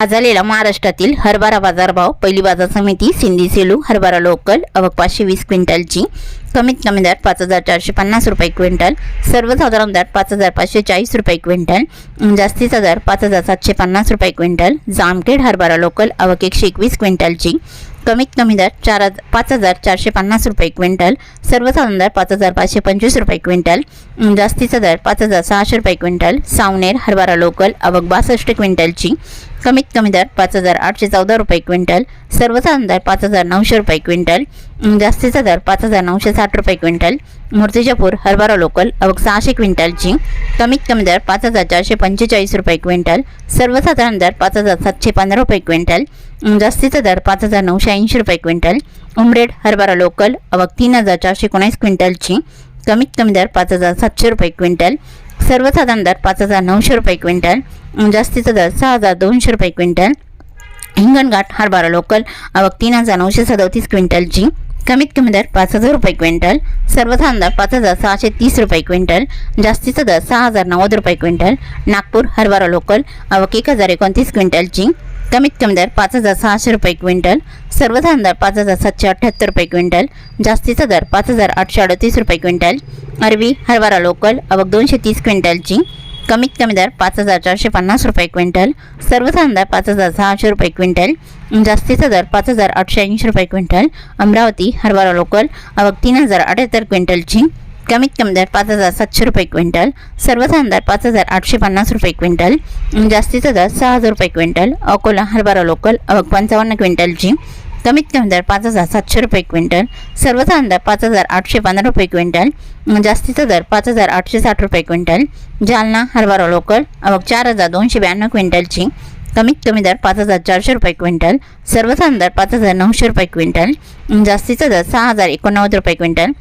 आज आलेला महाराष्ट्रातील हरभरा बाजारभाव पहिली बाजार समिती सिंधी सेलू हरभरा लोकल अवक पाचशे वीस क्विंटलची कमीत कमी दर पाच हजार चारशे पन्नास रुपये क्विंटल सर्वसाधारण दर पाच हजार पाचशे चाळीस रुपये क्विंटल जास्तीचा दर पाच हजार सातशे पन्नास रुपये क्विंटल जामखेड हरभरा लोकल अवक एकशे एकवीस क्विंटलची कमीत कमी दर चार हजार पाच हजार चारशे पन्नास रुपये क्विंटल सर्वसाधारण दर पाच हजार पाचशे पंचवीस रुपये क्विंटल जास्तीचा दर पाच हजार सहाशे रुपये क्विंटल सावनेर हरभरा लोकल अवक बासष्ट क्विंटलची कमीत कमी दर पाच हजार आठशे चौदा रुपये क्विंटल सर्वसाधारण दर पाच हजार नऊशे रुपये क्विंटल जास्तीचा दर पाच हजार नऊशे साठ रुपये क्विंटल मूर्तिजापूर हरभरा लोकल अवघ सहाशे क्विंटलची कमीत कमी दर पाच हजार चारशे पंचेचाळीस रुपये क्विंटल सर्वसाधारण दर पाच हजार सातशे पंधरा रुपये क्विंटल जास्तीचा दर पाच हजार नऊशे ऐंशी रुपये क्विंटल उमरेड हरभरा लोकल अवक तीन हजार चारशे एकोणीस क्विंटलची कमीत कमी दर पाच हजार सातशे रुपये क्विंटल सर्वसाधारण दर पाच हजार नऊशे रुपये क्विंटल जास्तीचा दर सहा हजार दोनशे रुपये क्विंटल. हिंगणघाट हरभरा लोकल आवक तीन हजार नऊशे सदोतीस क्विंटलची कमीत कमी दर पाच हजार रुपये क्विंटल. सर्वसाधारण दर पाच हजार सहाशे तीस रुपये क्विंटल. जास्तीचा दर सहा हजार नव्वद रुपये क्विंटल. नागपूर हरभरा लोकल आवक एक हजार एकोणतीस क्विंटलची कमीत कमी दर पाच हजार सहाशे रुपये क्विंटल. सर्वसाधारण दर पाच हजार सातशे अठ्ठ्याहत्तर रुपये क्विंटल जास्तीचा दर पाच हजार आठशे अडतीस रुपये क्विंटल अरवी हरभरा लोकल अवघ दोनशे तीस क्विंटलची कमीत कमी दर पाच हजार चारशे पन्नास रुपये क्विंटल सर्वसाधारण दर पाच हजार सहाशे रुपये क्विंटल जास्तीचा दर पाच हजार आठशे ऐंशी रुपये क्विंटल अमरावती हरभरा लोकल अवघ तीन हजार अठ्याहत्तर क्विंटलची कमीत कमी दर पाच हजार सातशे रुपये क्विंटल सर्वसाधारण दर पाच हजार आठशे पन्नास रुपये क्विंटल जास्तीचा दर सहा हजार रुपये क्विंटल अकोला हरभरा लोकल अवघ पंचावन्न क्विंटलची कमीत कमी दर पाच हजार सातशे रुपये क्विंटल सर्वसाधारण दर पाच हजार आठशे पंधरा रुपये क्विंटल जास्तीचा दर पाच हजार आठशे साठ रुपये क्विंटल जालना हरभरा लोकल अवघ चार हजार दोनशे ब्याण्णव क्विंटलची कमीत कमी दर पाच हजार चारशे रुपये क्विंटल सर्वसाधारण दर पाच हजार नऊशे रुपये क्विंटल जास्तीचा दर सहा हजार एकोणनव्वद रुपये क्विंटल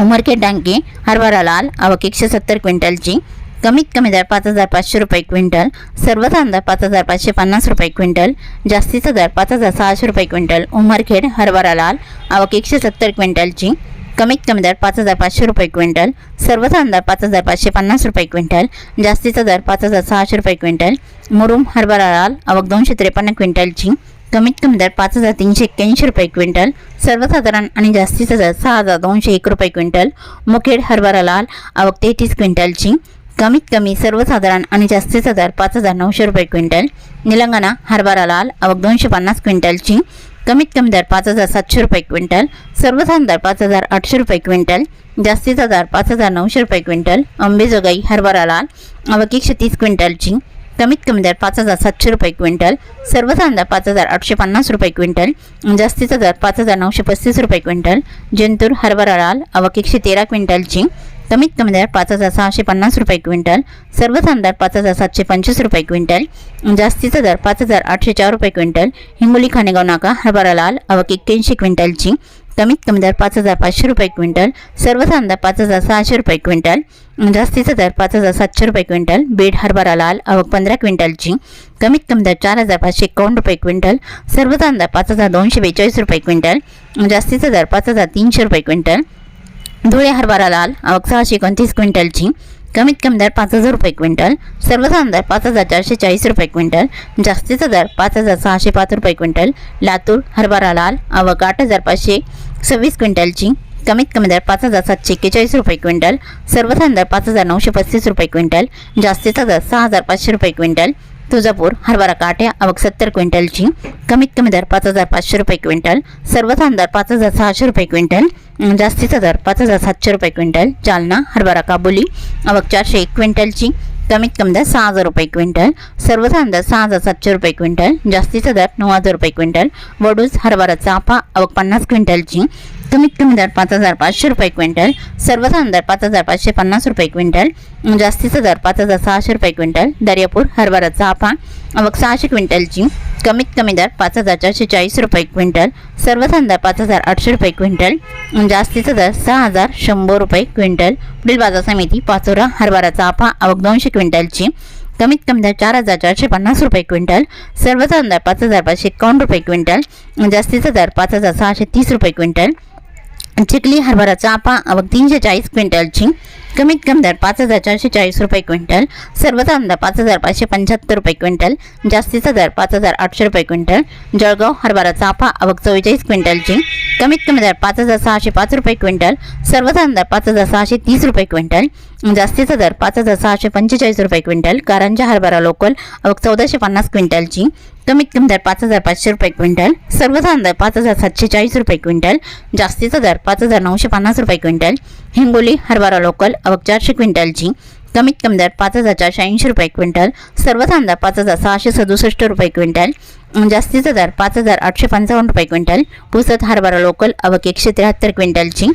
उमरखेड डांगे हरभरा लाल अवक एकशे सत्तर क्विंटलची कमीत कमी दर पाच हजार पाचशे रुपये क्विंटल सर्वसाधारण दर पाच हजार पाचशे पन्नास रुपये क्विंटल जास्तीचा दर पाच हजार सहाशे रुपये क्विंटल उमरखेड हरभरा लाल आवक एकशे सत्तर क्विंटलची कमीत कमी दर पाच हजार पाचशे रुपये क्विंटल सर्वसाधारण दर पाच हजार पाचशे पन्नास रुपये क्विंटल जास्तीचा दर पाच हजार सहाशे रुपये क्विंटल मुरुम हरभरा लाल आवक दोनशे त्रेपन्न क्विंटलची कमीत कमी दर पाच हजार तीनशे एक्क्याऐंशी रुपये क्विंटल सर्वसाधारण आणि जास्तीचा दर सहा हजार दोनशे एक रुपये क्विंटल मुखेड हरभरा लाल आवक तेहतीस क्विंटलची कमीत कमी सर्वसाधारण आणि जास्तीचा हजार पाच हजार नऊशे रुपये क्विंटल. निलंगणा हरभरा लाल आवक दोनशे पन्नास क्विंटलची. कमीत कमी दर पाच हजार सातशे रुपये क्विंटल. सर्वसाधारण दर पाच हजार आठशे रुपये क्विंटल. जास्तीचा दर पाच हजार नऊशे रुपये क्विंटल. अंबेजोगाई हरभरा लाल आवक एकशे तीस क्विंटलची. कमीत कमी दर पाच हजार सातशे रुपये क्विंटल. सर्वसाधारण दर पाच हजार आठशे पन्नास रुपये क्विंटल. जास्तीचा दर पाच हजार नऊशे पस्तीस रुपये क्विंटल. जंतूर हरभरा लाल आवक एकशे तेरा क्विंटलची. कमीत कमी दर पाच हजार सहाशे पन्नास रुपये क्विंटल सर्वसाधारण दर पाच हजार सातशे पंचवीस रुपये क्विंटल जास्तीचा दर पाच हजार आठशे चार रुपये क्विंटल हिंगोली खानेगाव नाका हरभरा लाल आवक एक्क्याऐंशी क्विंटलची कमीत कमी दर पाच हजार पाचशे रुपये क्विंटल सर्वसाधारण दर पाच हजार सहाशे रुपये क्विंटल जास्तीचा दर पाच हजार सातशे रुपये क्विंटल बीड हरभरा लाल आवक पंधरा क्विंटलची कमीत कमी दर चार हजार पाचशे एकावन्न रुपये क्विंटल सर्वसाधारण दर पाच हजार दोनशे बेचाळीस रुपये क्विंटल जास्तीचा दर पाच हजार तीनशे रुपये क्विंटल धुळे हरभरा लाल आवक सहाशे एकोणतीस क्विंटलची. कमीत कमी दर पाच हजार रुपये क्विंटल. सर्वसाधारण दर पाच हजार चारशे चाळीस रुपये क्विंटल. जास्तीचा दर पाच हजार सहाशे पाच रुपये क्विंटल. लातूर हरभरा लाल आवक आठ हजार पाचशे सव्वीस क्विंटलची. कमीत कमी दर पाच हजार सातशे एक्केचाळीस रुपये क्विंटल. सर्वसाधारण दर पाच हजार नऊशे पस्तीस रुपये क्विंटल. जास्तीचा दर सहा हजार पाचशे रुपये क्विंटल. तुळजापूर हरभरा काट्या आवक सत्तर क्विंटलची कमीत कमी दर पाच हजार पाचशे रुपये क्विंटल सर्वसाधारण दर पाच हजार सहाशे रुपये क्विंटल जास्तीचा दर पाच हजार सातशे रुपये क्विंटल जालना हरभरा काबुली आवक चारशे एक क्विंटलची कमीत कमी दर सहा हजार रुपये क्विंटल सर्वसाधारण दर सहा हजार सातशे रुपये क्विंटल जास्तीचा दर नऊ हजार रुपये क्विंटल वडूज हरभरा चाफा आवक पन्नास क्विंटलची कमीत कमी दर पाच हजार पाचशे रुपये क्विंटल सर्वसाधारण दर पाच हजार पाचशे पन्नास रुपये क्विंटल जास्तीचा दर पाच हजार सहाशे रुपये क्विंटल दर्यापूर हरभराचा चाफा आवक सहाशे क्विंटलची कमीत कमी दर पाच हजार चारशे चाळीस रुपये क्विंटल सर्वसाधारण दर पाच हजार आठशे रुपये क्विंटल जास्तीचा दर सहा हजार शंभर रुपये क्विंटल पुढील बाजार समिती पाचोरा हरभराचा चाफा आवक दोनशे क्विंटलची कमीत कमी दर चार हजार चारशे पन्नास रुपये क्विंटल सर्वसाधारण दर पाच हजार पाचशे एकावन्न रुपये क्विंटल जास्तीचा दर पाच हजार सहाशे तीस रुपये क्विंटल चिखली हरभराचा आपा आवक तीनशे चाळीस क्विंटलची. कमीत कमी दर पाच हजार चारशे चाळीस रुपये क्विंटल सर्वसाधारण दर पाच हजार पाचशे पंच्याहत्तर रुपये क्विंटल जास्तीचा दर पाच हजार आठशे रुपये क्विंटल जळगाव हरभरा चाफा आवक चव्वेचाळीस क्विंटलची कमीत कमी दर पाच हजार सहाशे पाच रुपये क्विंटल सर्वसाधारण दर पाच हजार सहाशे तीस रुपये क्विंटल जास्तीचा दर पाच हजार सहाशे पंचेचाळीस रुपये क्विंटल कारंजा हरभरा लोकल आवक चौदाशे पन्नास क्विंटलची कमीत कमी दर पाच हजार पाचशे रुपये क्विंटल सर्वसाधारण दर पाच हजार सातशे चाळीस रुपये क्विंटल जास्तीचा दर पाच हजार नऊशे पन्नास रुपये क्विंटल हिंगोली हरभरा लोकल आवक चारशे क्विंटलची कमीत कमी दर पाच हजार चारशे ऐंशी रुपये क्विंटल सर्व दर पाच हजार सहाशे सदुसष्ट रुपये क्विंटल जास्तीचा दर पाच हजार आठशे पंचावन्न रुपये क्विंटल पुसत हरभरा लोकल आवक एकशे त्र्याहत्तर क्विंटलची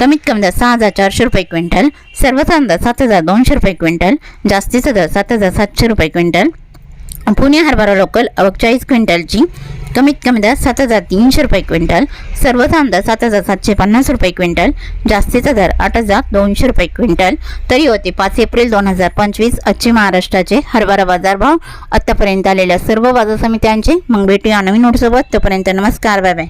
कमीत कमी दर सहा हजार चारशे रुपये क्विंटल सर्व दर सात हजार दोनशे रुपये क्विंटल जास्तीचा दर सात हजार सातशे रुपये क्विंटल पुणे हरभरा लोकल आवक चाळीस क्विंटलची कमीत कमी दर सात हजार तीनशे रुपये क्विंटल सर्वसाधारण दर सात हजार सातशे पन्नास रुपये क्विंटल जास्तीचा दर आठ हजार दोनशे रुपये क्विंटल. तरी होते पाच एप्रिल दोन हजार पंचवीस आजचे महाराष्ट्राचे हरभरा बाजारभाव. आत्तापर्यंत आलेल्या सर्व बाजार समित्यांचे मग भेटूया नवीन नोटसोबत. तोपर्यंत नमस्कार बाय बाय.